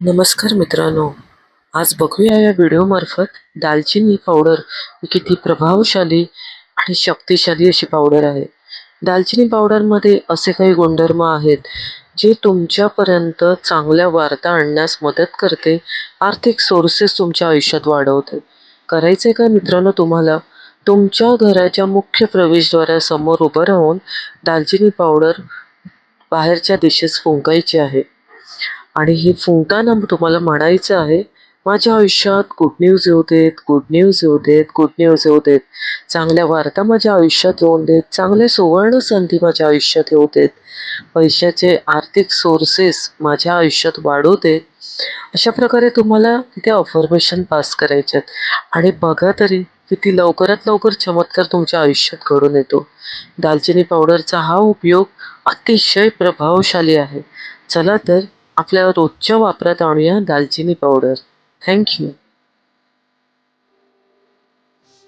नमस्कार मित्रांनो. आज बघूया या व्हिडिओमार्फत दालचिनी पावडर ही किती प्रभावशाली आणि शक्तिशाली अशी पावडर आहे. दालचिनी पावडरमध्ये असे काही गुणधर्म आहेत जे तुमच्यापर्यंत चांगल्या वार्ता आणण्यास मदत करते आर्थिक सोर्सेस तुमच्या आयुष्यात वाढवते. करायचं आहे का मित्रांनो तुम्हाला? तुमच्या घराच्या मुख्य प्रवेशद्वारासमोर उभं राहून दालचिनी पावडर बाहेरच्या दिशेस फुंकायची आहे. आणि ही फुंकताना तुम्हाला म्हणायचं आहे माझ्या आयुष्यात गुड न्यूज येऊ देत गुड न्यूज येऊ देत गुड न्यूज येऊ देत. चांगल्या वार्ता माझ्या आयुष्यात येऊन देत चांगल्या सुवर्ण संधी माझ्या आयुष्यात येऊ देत. पैशाचे आर्थिक सोर्सेस माझ्या आयुष्यात वाढू देत अशा प्रकारे तुम्हाला तिथे अफर्मेशन पास करायचे आहेत आणि बघा तरी किती लवकरात लवकर चमत्कार तुमच्या आयुष्यात घडून येतो. दालचिनी पावडरचा हा उपयोग अतिशय प्रभावशाली आहे. चला तर आपल्या रोजच्या वापरात आणूया दालचिनी पावडर थँक्यू